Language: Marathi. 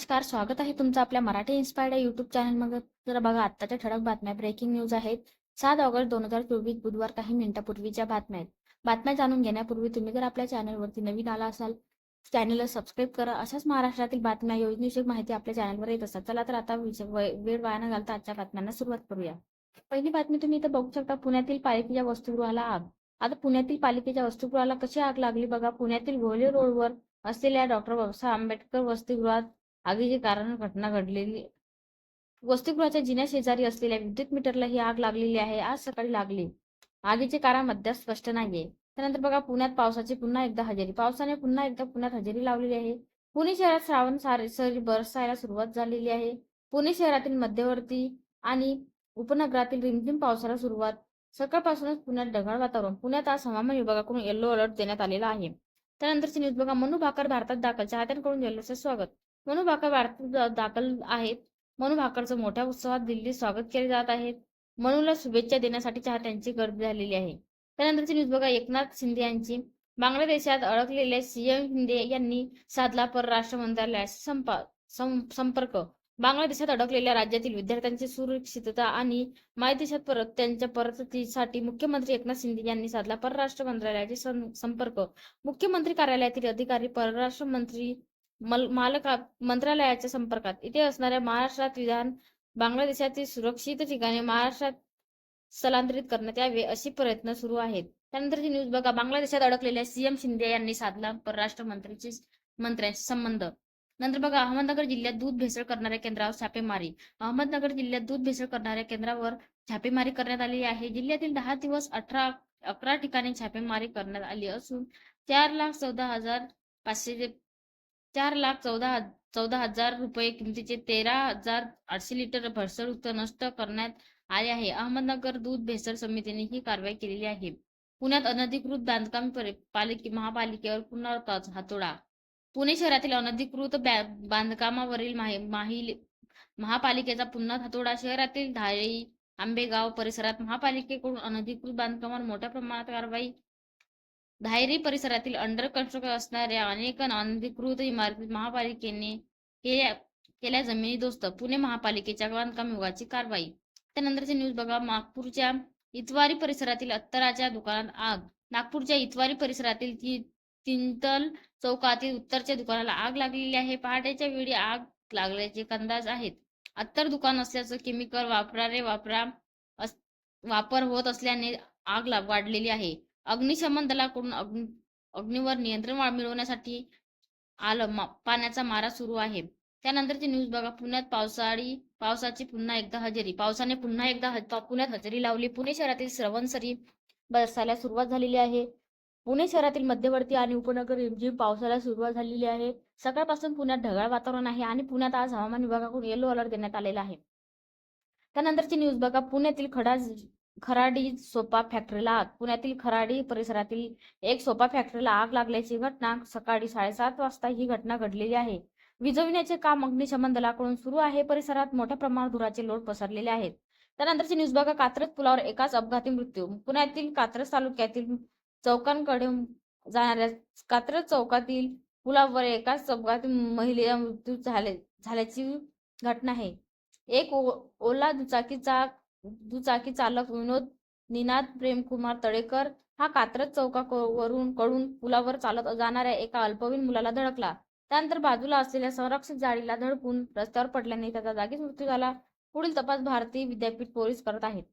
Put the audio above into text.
नमस्कार स्वागत आहे तुमचं आपल्या मराठी इन्स्पायर्ड या युट्यूब चॅनलमध्ये जरा बघा आत्ताच्या ठळक बातम्या ब्रेकिंग न्यूज आहेत. सात ऑगस्ट दोन हजार चोवीस बुधवार काही मिनिटापूर्वीच्या बातम्या आहेत. बातम्या जाणून घेण्यापूर्वी तुम्ही जर आपल्या चॅनलवरती नवीन आला असाल चॅनलला सबस्क्राईब करा. अशाच महाराष्ट्रातील बातम्या योजनेविषयी माहिती आपल्या चॅनलवर येत असतात. चला तर आता वेळ वाया न घालता आजच्या बातम्यांना सुरुवात करूया. पहिली बातमी तुम्ही इथं बघू शकता पुण्यातील पालिकेच्या वस्तुगृहाला आग. आता पुण्यातील पालिकेच्या वस्तुगृहाला कशी आग लागली बघा. पुण्यातील घोले रोडवर असलेल्या डॉक्टर बाबासाहेब आंबेडकर वसतिगृहात आगीचे कारण घटना घडलेली. वसतिगृहाच्या जिन्या शेजारी असलेल्या विद्युत मीटरला ही आग लागलेली आहे. आज सकाळी लागली. आगीचे कारण अद्याप स्पष्ट नाहीये. त्यानंतर बघा पुण्यात पावसाची पुन्हा एकदा हजेरी. पावसाने पुन्हा एकदा पुण्यात हजेरी लावलेली आहे. पुणे शहरात श्रावण सारी बरसायला सुरुवात झालेली आहे. पुणे शहरातील मध्यवर्ती आणि उपनगरातील रिमझिम पावसाला सुरुवात. सकाळपासूनच पुण्यात ढगाळ वातावरण. पुण्यात आज हवामान विभागाकडून येल्लो अलर्ट देण्यात आलेला आहे. त्यानंतरची न्यूज बघा मनु भाकर भारतात दाखल चाहत्यांकडून येल्लोचे स्वागत. म्हणून भाकर भारतात दाखल आहेत. मनु भाकरचं मोठ्या उत्सवात दिल्लीत स्वागत केले जात आहे. मनुला शुभेच्छा देण्यासाठी चाहत्यांची गर्दी झालेली आहे. त्यानंतरची न्यूज बघा एकनाथ शिंदे यांची. बांगलादेशात अडकलेल्या सीएम शिंदे यांनी साधला परराष्ट्र मंत्रालयाशी संपर्क. बांगलादेशात अडकलेल्या राज्यातील विद्यार्थ्यांची सुरक्षितता आणि मायदेशात परत त्यांच्या परतीसाठी मुख्यमंत्री एकनाथ शिंदे यांनी साधला परराष्ट्र मंत्रालयाचे सं- संपर्क. मुख्यमंत्री कार्यालयातील अधिकारी परराष्ट्र मंत्री मालकात मंत्रालयाच्या संपर्कात. इथे असणाऱ्या महाराष्ट्रात विधान बांगलादेशातील सुरक्षित ठिकाणी महाराष्ट्रात स्थलांतरित करण्यात यावे असे प्रयत्न सुरू आहेत. त्यानंतरची न्यूज बघा. बांगलादेशात अडकलेल्या सीएम शिंदे यांनी साधला परराष्ट्र मंत्र्यांचे मंत्र्यांशी संबंध. नंतर बघा. अहमदनगर जिल्ह्यात दूध भेसळ करणाऱ्या केंद्रावर छापेमारी. अहमदनगर जिल्ह्यात दूध भेसळ करणाऱ्या केंद्रावर छापेमारी करण्यात आली आहे. जिल्ह्यातील दहा दिवस अठरा अकरा ठिकाणी छापेमारी करण्यात आली असून चार लाख चौदा हजार पाचशे चार लाख चौदा चौदा हजार रुपये किमतीचे तेरा हजार आठशे लिटर भेसळयुक्त नष्ट करण्यात आले आहे. अहमदनगर दूध भेसळ समितीने ही कारवाई केलेली आहे. पुण्यात अनधिकृत बांधकाम पालिके महापालिकेवर पुन्हा ताज- हातोडा. पुणे शहरातील अनधिकृत बांधकामावरील माहि- महापालिकेचा पुन्हा हातोडा. शहरातील धाळी आंबेगाव परिसरात महापालिकेकडून अनधिकृत बांधकामावर मोठ्या प्रमाणात कारवाई धायरी परिसरातील अंडर कन्स्ट्रक्शन असणाऱ्या अनेक अनधिकृत इमारती महापालिकेने केल्या केल्या जमिनी दोस्त पुणे महापालिकेच्या बांधकाम विभागाची कारवाई. त्यानंतरची न्यूज बघा. नागपूरच्या इतवारी परिसरातील अत्तराच्या दुकानात आग. नागपूरच्या इतवारी परिसरातील ती तिंतल चौकातील उत्तरच्या दुकानाला आग लागलेली आहे. पहाटेच्या वेळी आग लागल्याचे अंदाज आहेत. अत्तर दुकान असल्याचं केमिकल वापरारे वापरा वापर होत असल्याने आग वाढलेली आहे. अग्निशमन दलाकडून अग्नि अग्नीवर नियंत्रण मिळवण्यासाठी आलं. मा- पाण्याचा मारा सुरू आहे. त्यानंतरची न्यूज बघा. पुण्यात पावसाळी पावसाची पुन्हा एकदा हजेरी. पावसाने पुन्हा एकदा पुण्यात हजेरी लावली. पुणे शहरातील श्रवणसरी बरसायला सुरुवात झालेली आहे. पुणे शहरातील मध्यवर्ती आणि उपनगर रिमझिम पावसाला सुरुवात झालेली आहे. सकाळपासून पुण्यात ढगाळ वातावरण आहे आणि पुण्यात आज हवामान विभागाकडून येलो अलर्ट देण्यात आलेला आहे. त्यानंतरची न्यूज बघा. पुण्यातील खडा खराडी सोपा फॅक्टरीला आग. पुण्यातील खराडी परिसरातील एक सोपा फॅक्टरीला आग लागल्याची घटना सकाळी साडेसात वाजता ही घटना घडलेली आहे. विझविण्याचे काम अग्निशमन दलाकडून सुरू आहे. परिसरात मोठ्या प्रमाणात धुराचे लोट पसरलेले आहेत. त्यानंतरची न्यूज बघा. कात्रज पुलावर एकाच अपघाती मृत्यू. पुण्यातील कात्रज तालुक्यातील चौकांकडे जाणाऱ्या कात्रज चौकातील पुलावर एकाच अपघाती महिलेचा मृत्यू झाले झाल्याची घटना आहे. एक ओ- ओला दुचाकीचा दुचाकी चालक विनोद निनाद प्रेमकुमार तळेकर हा कात्रज चौकावरून कडून पुलावर चालत जाणाऱ्या एका अल्पवयीन मुलाला धडकला. त्यानंतर बाजूला असलेल्या संरक्षित जाळीला धडकून रस्त्यावर पडल्याने त्याचा जागीच मृत्यू झाला. पुढील तपास भारतीय विद्यापीठ पोलीस करत आहेत.